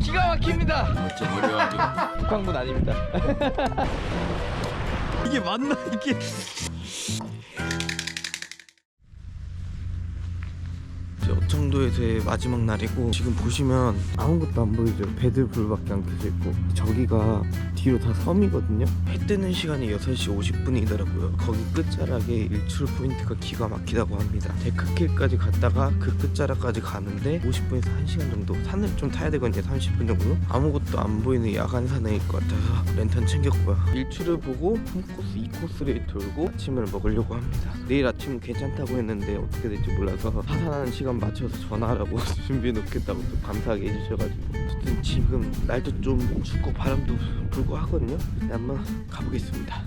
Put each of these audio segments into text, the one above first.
기가 막힙니다. 어쩜 어려워 북한군 아닙니다. 이게 맞나 이게? 이제 어청도에서의 마지막 날이고 지금 보시면 아무것도 안 보이죠. 배들 불밖에 안 켜져 있고. 저기가 뒤로 다 섬이거든요. 해 뜨는 시간이 6시 50분이더라고요. 거기 끝자락에 일출 포인트가 기가 막히다고 합니다. 데크길까지 갔다가 그 끝자락까지 가는데 50분에서 1시간 정도 산을 좀 타야 되거든요 30분 정도? 아무것도 안 보이는 야간 산행일 것 같아서 랜턴 챙겼고요. 일출을 보고 한 코스 2코스를 돌고 아침을 먹으려고 합니다. 내일 아침 괜찮다고 했는데 어떻게 될지 몰라서 하산하는 시간 맞춰 서 전화하라고 준비해 놓겠다고 또 감사하게 해주셔가지고. 어쨌든 지금 날도 좀 춥고 바람도 불고 하거든요. 근데 한번 가보겠습니다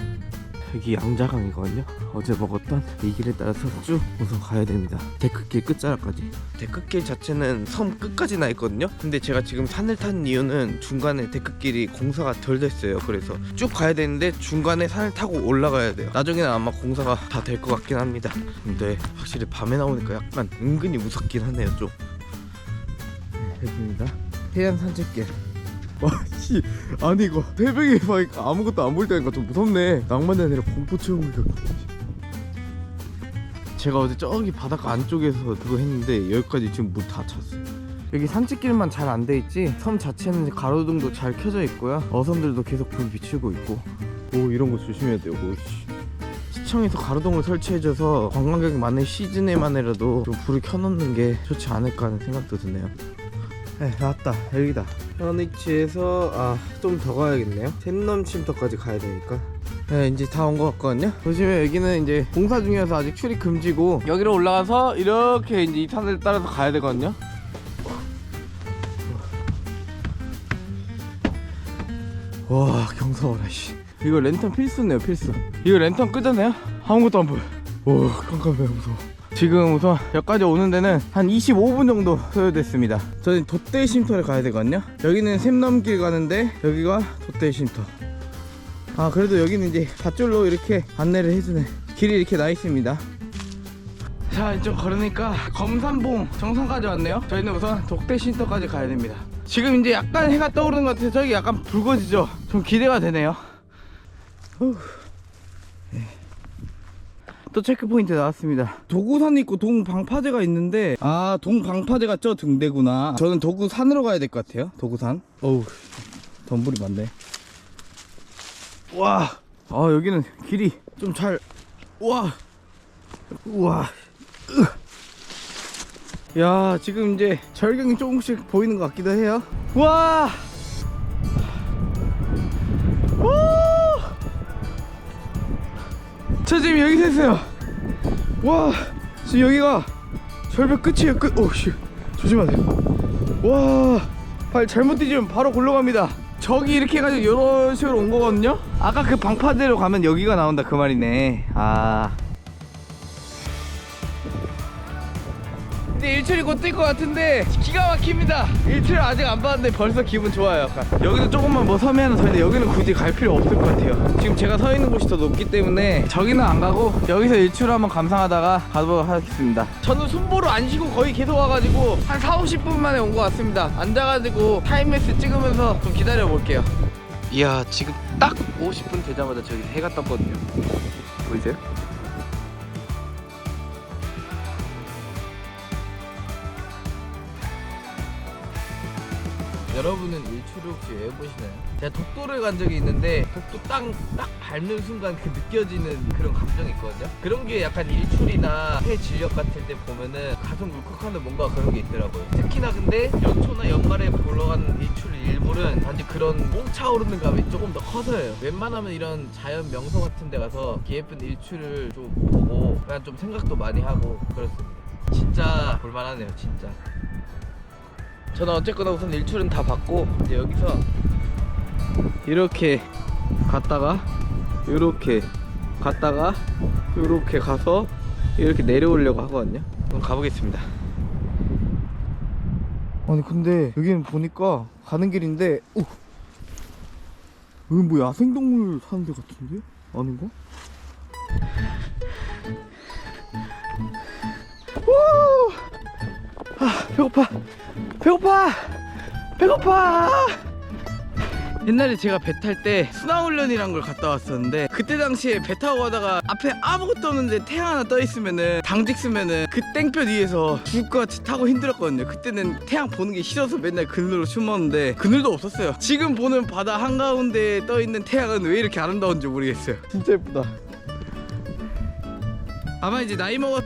여기 양자강이거든요. 어제 먹었던 이 길에 따라서 쭉 우선 가야 됩니다. 데크길 끝자락까지. 데크길 자체는 섬 끝까지 나 있거든요. 근데 제가 지금 산을 탄 이유는 중간에 데크길이 공사가 덜 됐어요. 그래서 쭉 가야 되는데 중간에 산을 타고 올라가야 돼요. 나중에는 아마 공사가 다 될 것 같긴 합니다. 근데 확실히 밤에 나오니까 약간 은근히 무섭긴 하네요 좀. 네, 여기입니다. 해안 산책길 와씨 아니 이거 새벽에 보니까 아무것도 안 보일 때니까 좀 무섭네. 낭만이 아니라 공포 겪 제가 어제 저기 바닷가 안쪽에서 그거 했는데 여기까지 지금 물 다 찼어요. 여기 산책길만 잘 안 돼 있지? 섬 자체는 가로등도 잘 켜져 있고요. 어선들도 계속 불 비추고 있고. 오 이런 거 조심해야 돼요 오, 씨. 시청에서 가로등을 설치해줘서 관광객이 많은 시즌에만이라도 좀 불을 켜놓는 게 좋지 않을까 하는 생각도 드네요 네 나왔다. 여기다. 현위치에서 아 좀 더 가야겠네요. 샘넘 쉼터까지 가야 되니까. 네 이제 다 온 것 같거든요. 보시면 여기는 이제 공사 중이어서 아직 출입 금지고. 여기로 올라가서 이렇게 이제 이 산을 따라서 가야 되거든요. 와 경사워라 씨. 이거 랜턴 필수네요 필수. 이거 랜턴 끄잖아요? 아무것도 안 보여. 오 깜깜해 무서워 지금 우선 여기까지 오는 데는 한 25분 정도 소요됐습니다. 저는 돛대 쉼터를 가야 되거든요. 여기는 샘넘길 가는데 여기가 돛대 쉼터. 아 그래도 여기는 이제 밧줄로 이렇게 안내를 해주네. 길이 이렇게 나 있습니다. 자좀 걸으니까 검산봉 정상까지 왔네요. 저희는 우선 독대 쉼터까지 가야 됩니다. 지금 이제 약간 해가 떠오르는 것 같아서 저기 약간 붉어지죠? 좀 기대가 되네요. 후. 네. 또 체크포인트 나왔습니다 도구산 있고 동방파제가 있는데 아 동방파제가 저 등대구나 저는 도구산으로 가야 될 것 같아요 도구산 어우 덤불이 많네 와, 아 여기는 길이 좀 잘, 와, 우와, 으. 야 지금 이제 절경이 조금씩 보이는 것 같기도 해요. 와, 저 지금 여기 있어요. 와, 지금 여기가 절벽 끝이에요 끝. 오씨, 조심하세요. 와, 발 잘못 뒤지면 바로 골러갑니다. 저기 이렇게 해가지고 이런 식으로 온 거거든요. 아까 그 방파대로 가면 여기가 나온다 그 말이네. 아. 이제 일출이 곧 뜰 것 같은데 기가 막힙니다. 일출 아직 안 봤는데 벌써 기분 좋아요. 약간. 여기도 조금만 뭐 섬이 하나 더 있는데 여기는 굳이 갈 필요 없을 것 같아요. 지금 제가 서 있는 곳이 더 높기 때문에 저기는 안 가고 여기서 일출 한번 감상하다가 가도록 하겠습니다. 저는 순보를 안 쉬고 거의 계속 와가지고 한 4, 50분 만에 온 것 같습니다. 앉아가지고 타임레스 찍으면서 좀 기다려 볼게요. 이야 지금 딱 50분 되자마자 저기 해가 떴거든요. 보이세요? 여러분은 일출을 혹시 왜 보시나요? 제가 독도를 간 적이 있는데 독도 땅딱 밟는 순간 그 느껴지는 그런 감정이 있거든요. 그런 게 약간 일출이나 해 진력 같을 때 보면은 가슴 울컥하는 뭔가 그런 게 있더라고요. 특히나 근데 연초나 연말에 보러 가는 일출 일몰은 단지 그런 뽕 차오르는 감이 조금 더 커서요. 웬만하면 이런 자연 명소 같은 데 가서 예쁜 일출을 좀 보고 그냥 좀 생각도 많이 하고 그렇습니다. 진짜 볼만하네요, 진짜. 저는 어쨌거나 우선 일출은 다 봤고 이제 여기서 이렇게 갔다가 이렇게 갔다가 이렇게 가서 이렇게 내려오려고 하거든요. 그럼 가보겠습니다. 아니 근데 여기는 보니까 가는 길인데 오 여기 뭐 야생동물 사는 데 같은데? 아닌가? 오! 아 배고파 배고파. 배고파. 옛날에 제가 배 탈때 순화훈련이란 걸 갔다 왔었는데 그때 당시에 배 타고 가다가 앞에 아무것도 없는데 태양 하나 떠 있으면은 당직 쓰면은 그 땡볕 위에서 죽을 것 같이 타고 힘들었거든요. 그때는 태양 보는 게 싫어서 맨날 그늘로 숨었는데 그늘도 없었어요. 지금 보는 바다 한가운데 떠 있는 태양은 왜 이렇게 아름다운지 모르겠어요. 진짜 예쁘다. 아마 이제 나이 먹었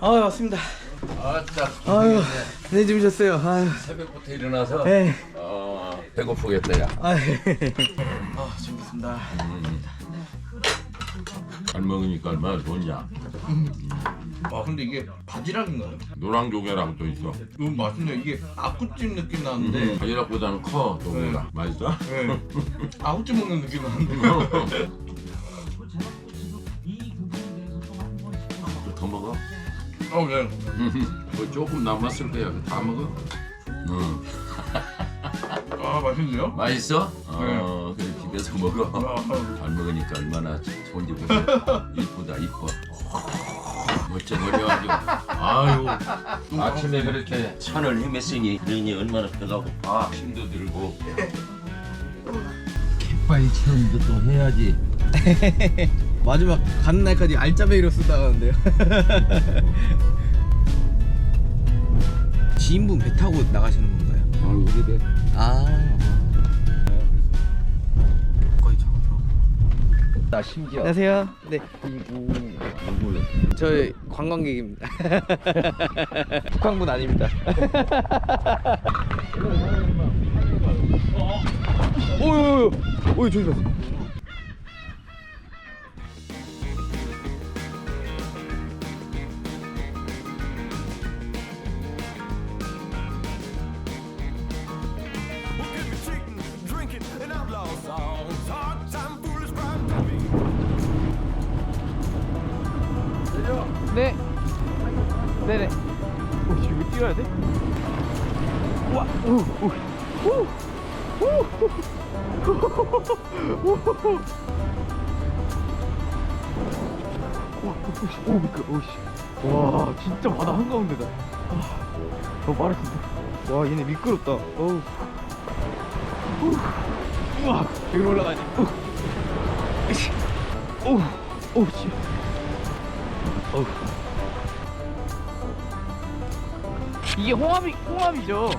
아 맞습니다. 아따 아유, 네 주무셨어요. 아유, 새벽부터 일어나서 네. 어, 배고프겠다 야. 아, 아 재밌습니다. 잘 먹으니까 얼마나 좋냐. 아 근데 이게 바지락인가요? 노랑 조개랑도 있어. 너무 맛있네요. 이게 아구찜 느낌 나는데 바지락보다는 커 조개가. 네. 맛있어? 네. 아구찜 먹는 느낌 나는데 어 네. 뭐 조금 남았을 거야. 다 먹어? 응. 아 맛있네요? 맛있어? 어, 그래 집에서 먹어. 아, 잘 먹으니까 얼마나 좋은지 보세요. 이쁘다 이뻐. 멋져버려가지고 아유 아침에 그렇게 산을 헤맸으니 너희 얼마나 배가 고파 힘도 들고 갯바위 체험도 또 해야지 마지막 가는 날까지 알짜배기로 쓰다가는데요. 지인분 배 타고 나가시는 건가요? 아유 그래 아. 거의 적어서. 나 심지어 안녕하세요. 네, 눈물 저희 관광객입니다. 북한분 아닙니다. 오유, 오유 조심하세요. 뛰어야 돼? 우와, 오, 오, 오, 오, 오, 와, 오씨, 오, 미끄러, 오씨. 와, 진짜 바다 한가운데다. 아, 어, 말했습니다. 와, 얘네 미끄럽다. 어우. 후. 우와, 여기로 으쌰. 오, 오, 씨. 어우. 이게 홍합이 홍합이죠.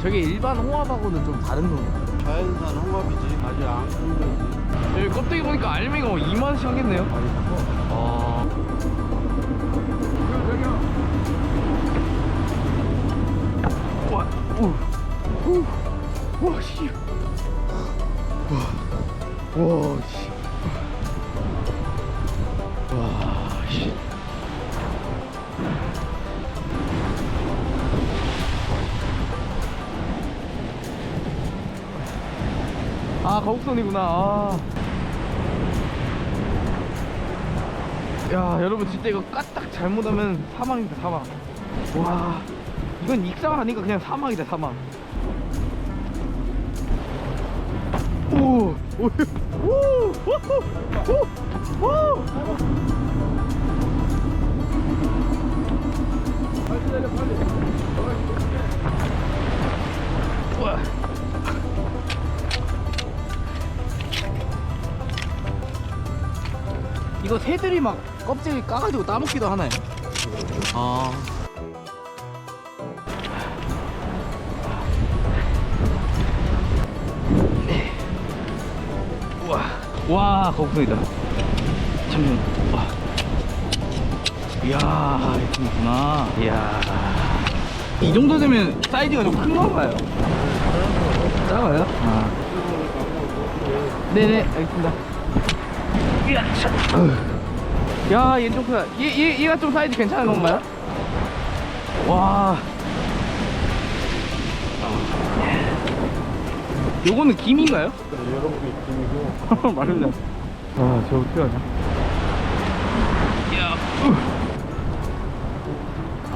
저게 일반 홍합하고는 좀 다른 건가요? 자연산 홍합이지 아직 안큰 여기 껍데기 보니까 알맹이가 뭐 2만 원씩 하겠네요. 아. 와, 우, 우, 와, 씨. 와, 와, 씨. 와, 씨. 아, 거북선이구나. 아. 야, 여러분 진짜 이거 까딱 잘못하면 사망입니다, 사망. 와, 이건 익사가 아니니까 그냥 사망이다, 사망. 이거 새들이 막 껍질 까가지고 따먹기도 하나요? 아. 와. 와, 거북이다. 잠시만. 와. 이야, 이렇구나. 이야. 이 정도 되면 사이즈가 좀큰 건가요? 작아요? 아. 네네, 알겠습니다. 야, 얘좀 크다. 얘, 얘, 얘가 좀 사이즈 괜찮은 건가요? 와. 요거는 김인가요? 여러 개 김이고 말을 아, 저 어떻게 하냐? 야.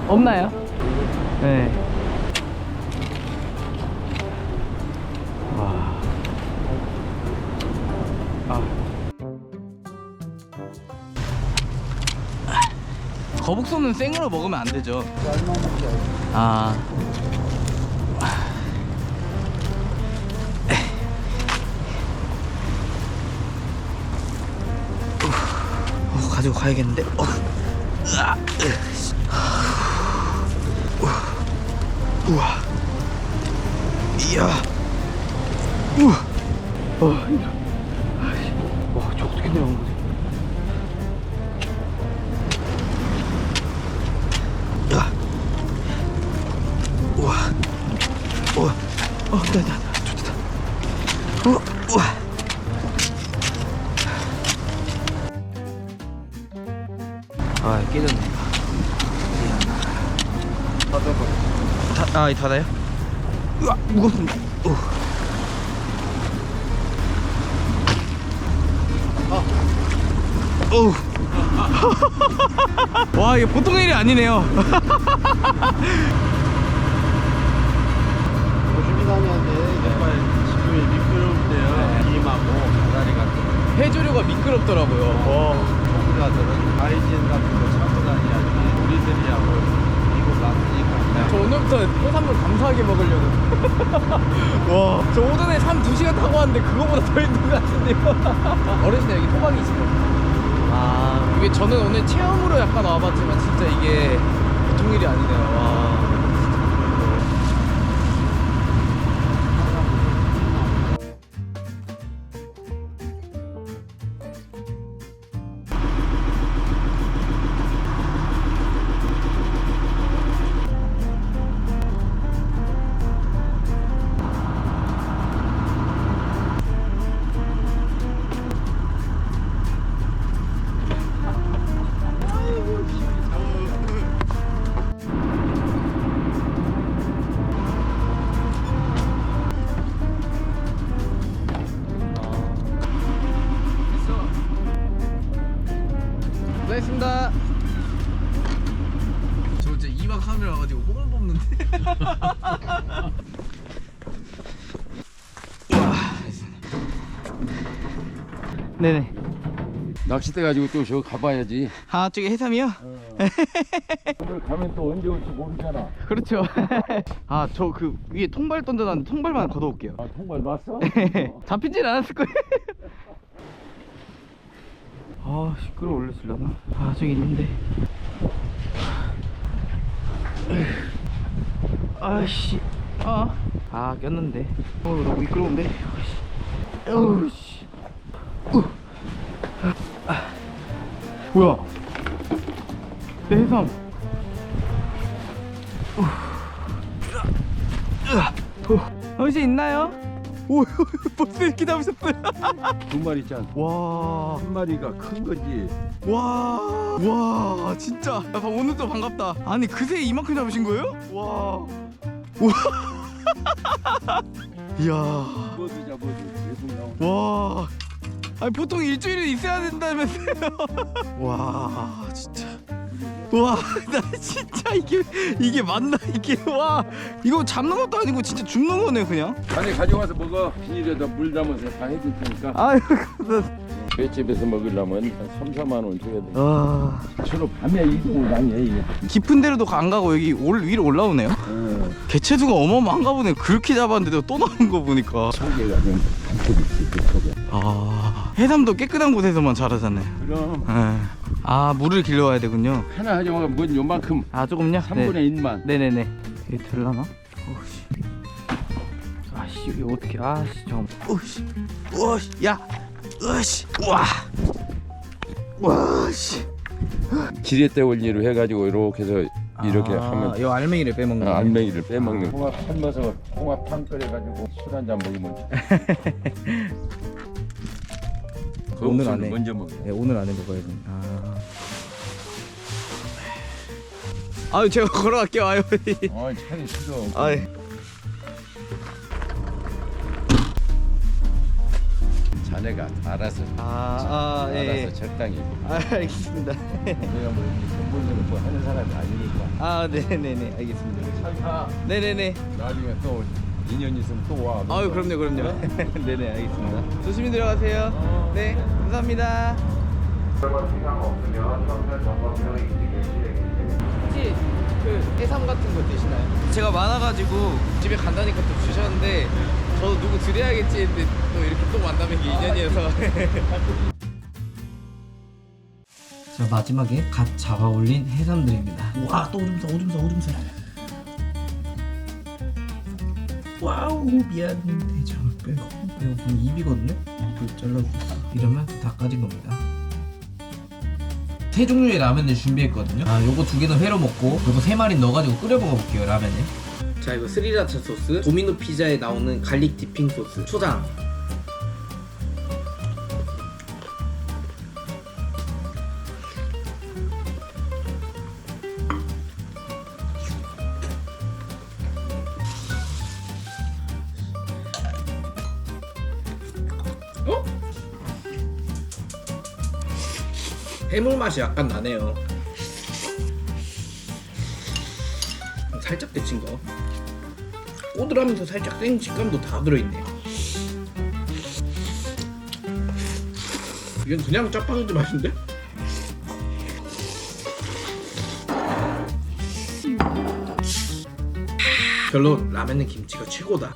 없나요? 네. 와. 아. 거북손은 생으로 먹으면 안 되죠. 아. 가지고 가야겠는데. 어. 으아, 으. 우와. 이야. 우와. 어. 와, 저 어떻게 내려간 거지? 다, 아, 이 닫아요? 으아, 무겁습니다. 오. 오. 와, 이게 보통 일이 아니네요. 조심히 다녀야 돼 정말 지금이 미끄러울 때요 김하고 가다리 같은 거 해조류가 미끄럽더라고요. 전문가들은 하이진 같은 거 참고 다녀야지 우리들이하고 미국 갔으니까 저 오늘부터 해산물 감사하게 먹으려고. 와, 저 오전에 3, 2시간 타고 왔는데 그거보다 더 힘든 것 같은데요. 어르신 여기 토박이시죠? 아, 이게 저는 오늘 체험으로 약간 와봤지만 진짜 이게 보통 일이 아니네요. 와. 고생했습니다. 저 이제 2박 3일 와가지고 뽕을 뽑는데. 네네. 낚싯대 가지고 또 저 가봐야지. 아 저기 해삼이요? 오늘 가면 또 언제 올지 모르잖아. 그렇죠. 아 저 그 위에 통발 던져놨는데 통발만 걷어올게요. 아 정말 놨어? 잡히진 않았을 거예요. 아, 씨, 끌어올렸을려나? 아, 저기 있는데. 아씨, 아, 아, 꼈는데. 어, 너무 미끄러운데. 아이씨. 어우, 씨. 우. 아. 뭐야? 내 해삼. 어시 있나요? 오, 벌써 이렇게 잡으셨어요? 두 마리 있잖아. 와, 한 마리가 큰 거지. 와, 와, 진짜. 야, 방- 오늘 또 반갑다. 아니 그새 이만큼 잡으신 거예요? 와, 와, 이야, 뭐도 잡아도 계속 나오. 와. 아니 보통 일주일은 있어야 된다면서요? 와, 진짜. 와, 나 진짜 이게 이게 맞나 이게 와 이거 잡는 것도 아니고 진짜 죽는 거네 그냥. 안에 가져가서 먹어. 비닐에다 물 담아서 다 해줄 테니까. 아유, 나 횟집에서 먹으려면 한 3, 4만 원 줘야 돼. 아 주로 밤에 이동을 많이 해. 이게. 깊은 데로도 안 가고 여기 올 위로 올라오네요. 어, 개체수가 어마어마한가 보네. 그렇게 잡았는데도 또 나온 거 보니까. 속에가 좀 단속이 있지, 그 속에. 아 해삼도 깨끗한 곳에서만 자라잖아요. 그럼 예. 아 물을 길러와야 되군요. 하나 하자마자 뭔 요만큼 아 조금요? 3분의 1만. 네네네. 이게 될라나? 오씨. 아씨 이거 어떻게? 아씨 잠깐. 오씨. 오씨. 야. 오씨. 와. 와씨. 지렛대 원리로 해가지고 이렇게 해서 이렇게 하면 이 알맹이를 빼먹는 아, 알맹이를 빼먹는 홍합 삶아서 홍합탕 끓여가지고 술 한잔 먹으면 그 오늘 옥수수를 안 해. 먼저 먹어 네, 오늘 안에 먹어야 돼. 아. 아유 제가 걸어갈게요. 아유. 아 차리 싫어 아이. 자네가 알아서 아, 아 알아서 적당히 아, 알겠습니다. 내가 뭐 이렇게 벌려고 뭐 하는 사람이 아니니까 아, 네네네, 알겠습니다. 살사 네네네. 나중에 또 인연 있으면 또와 아유, 그럼요, 그럼요. 네네, 알겠습니다. 조심히 들어가세요. 네, 감사합니다. 혹시 그 해삼 같은 거 드시나요? 제가 많아가지고 집에 간다니까 또 주셨는데 저도 누구 드려야겠지 했는데 또 이렇게 또 만나는 게 인연이어서. 자 마지막에 갓 잡아 올린 해삼들입니다. 와 또 오줌 싸 오줌 싸 오줌 싸 와우 미안해. 자 빼고. 이거 그럼 입이거든요? 이렇게 잘라주세요. 이러면 다 까진 겁니다. 세 종류의 라면을 준비했거든요. 아, 요거 두 개는 회로 먹고, 요거 세 마리 넣어가지고 끓여 먹어볼게요, 라면을. 자, 이거 스리라차 소스, 도미노 피자에 나오는 갈릭 디핑 소스, 초장. 어? 해물 맛이 약간 나네요. 살짝 데친 거. 꼬들하면서 살짝 생 식감도 다 들어있네. 이건 그냥 짜파게티 맛인데? 결론 라면은 김치가 최고다.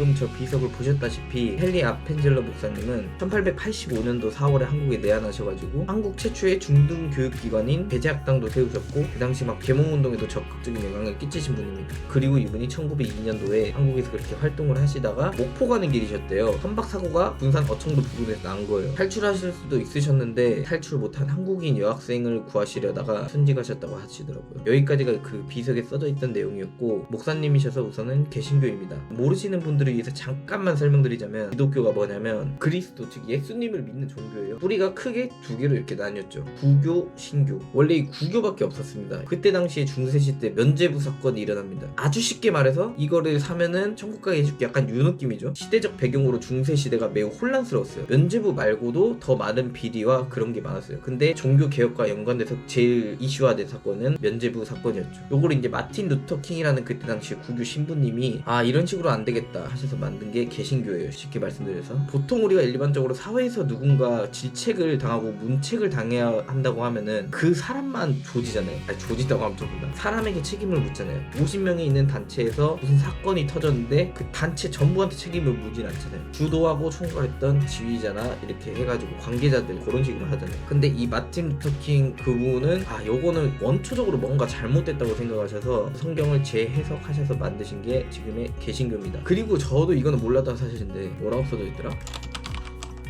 방금 저 비석을 보셨다시피 헨리 아펜젤러 목사님은 1885년도 4월에 한국에 내한하셔가지고 한국 최초의 중등 교육기관인 배제학당도 세우셨고 그 당시 막 개몽운동에도 적극적인 영향을 끼치신 분입니다. 그리고 이분이 1902년도에 한국에서 그렇게 활동을 하시다가 목포 가는 길이셨대요. 선박사고가 군산 어청도 부근에서 난 거예요. 탈출하실 수도 있으셨는데 탈출 못한 한국인 여학생을 구하시려다가 순직하셨다고 하시더라고요. 여기까지가 그 비석에 써져 있던 내용이었고 목사님이셔서 우선은 개신교입니다. 모르시는 분들 을 위해서 잠깐만 설명드리자면 기독교가 뭐냐면 그리스도 즉 예수님을 믿는 종교예요. 뿌리가 크게 두 개로 이렇게 나뉘었죠. 구교, 신교. 원래 이 구교밖에 없었습니다. 그때 당시에 중세시 때 면제부 사건이 일어납니다. 아주 쉽게 말해서 이거를 사면은 천국 가게 해줄게 약간 유 느낌이죠. 시대적 배경으로 중세 시대가 매우 혼란스러웠어요. 면제부 말고도 더 많은 비리와 그런 게 많았어요. 근데 종교 개혁과 연관돼서 제일 이슈화된 사건은 면제부 사건이었죠. 요걸 이제 마틴 루터 킹이라는 그때 당시 구교 신부님이 아 이런 식으로 안 되겠다 하셔서 만든 게 개신교예요. 쉽게 말씀드려서 보통 우리가 일반적으로 사회에서 누군가 질책을 당하고 문책을 당해야 한다고 하면은 그 사람만 조지잖아요. 아니 조지다고 하면 좀 그런다. 사람에게 책임을 묻잖아요. 50명이 있는 단체에서 무슨 사건이 터졌는데 그 단체 전부한테 책임을 묻진 않잖아요. 주도하고 총괄했던 지휘자나 이렇게 해가지고 관계자들 그런 식으로 하잖아요. 근데 이 마틴 루터킹 그분은 아 요거는 원초적으로 뭔가 잘못됐다고 생각하셔서 성경을 재해석하셔서 만드신 게 지금의 개신교입니다. 그리고 저도 이거는 몰랐던 사실인데 뭐라고 써져 있더라?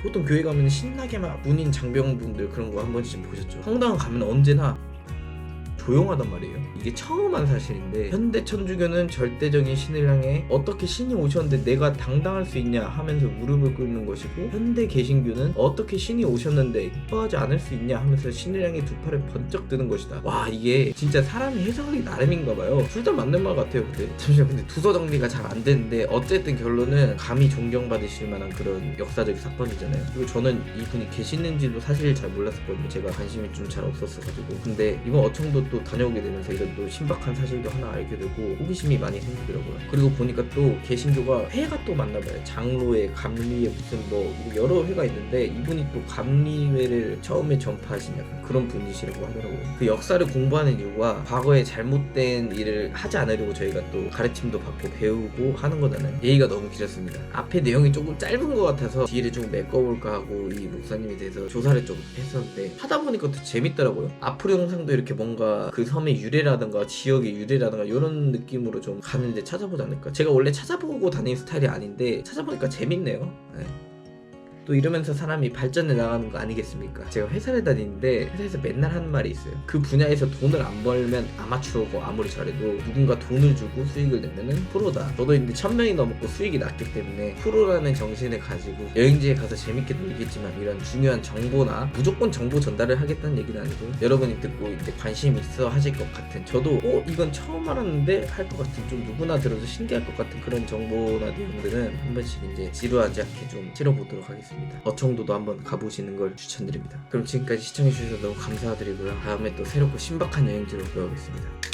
보통 교회 가면 신나게 막 문인 장병분들 그런 거 한 번씩 보셨죠? 성당 가면 언제나 조용하단 말이에요. 이게 처음 한 사실인데 현대 천주교는 절대적인 신을 향해 어떻게 신이 오셨는데 내가 당당할 수 있냐 하면서 무릎을 꿇는 것이고 현대 개신교는 어떻게 신이 오셨는데 기뻐하지 않을 수 있냐 하면서 신을 향해 두 팔을 번쩍 드는 것이다. 와 이게 진짜 사람이 해석하기 나름인가 봐요. 둘 다 맞는 말 같아요. 근데 잠시만 근데 두서 정리가 잘 안 되는데 어쨌든 결론은 감히 존경받으실 만한 그런 역사적 사건이잖아요. 그리고 저는 이분이 계시는지도 사실 잘 몰랐었거든요. 제가 관심이 좀 잘 없었어가지고 근데 이번 어청도 또 다녀오게 되면서 이런 또 신박한 사실도 하나 알게 되고 호기심이 많이 생기더라고요. 그리고 보니까 또 개신교가 회가 또 맞나 봐요. 장로회, 감리회 무슨 뭐 여러 회가 있는데 이분이 또 감리회를 처음에 전파하신 약간 그런 분이시라고 하더라고요. 그 역사를 공부하는 이유가 과거에 잘못된 일을 하지 않으려고 저희가 또 가르침도 받고 배우고 하는 거잖아요. 얘기가 너무 길었습니다. 앞에 내용이 조금 짧은 것 같아서 뒤를 좀 메꿔볼까 하고 이 목사님에 대해서 조사를 좀 했었는데 하다 보니까 더 재밌더라고요. 앞으로 영상도 이렇게 뭔가 그 섬의 유래라든 가 지역의 유래라든가 이런 느낌으로 좀 가는데 찾아보지 않을까. 제가 원래 찾아보고 다니는 스타일이 아닌데 찾아보니까 재밌네요. 네. 또 이러면서 사람이 발전해 나가는 거 아니겠습니까? 제가 회사를 다니는데 회사에서 맨날 하는 말이 있어요. 그 분야에서 돈을 안 벌면 아마추어고 아무리 잘해도 누군가 돈을 주고 수익을 내면은 프로다. 저도 이제 천 명이 넘었고 수익이 낮기 때문에 프로라는 정신을 가지고 여행지에 가서 재밌게 놀겠지만 이런 중요한 정보나 무조건 정보 전달을 하겠다는 얘기는 아니고 여러분이 듣고 이제 관심 있어 하실 것 같은 저도 어 이건 처음 알았는데 할 것 같은 좀 누구나 들어도 신기할 것 같은 그런 정보나 내용들은 한 번씩 이제 지루하지 않게 좀 실어보도록 하겠 습니다. 어청도도 한번 가보시는 걸 추천드립니다. 그럼 지금까지 시청해주셔서 너무 감사드리고요. 다음에 또 새롭고 신박한 여행지로 돌아오겠습니다.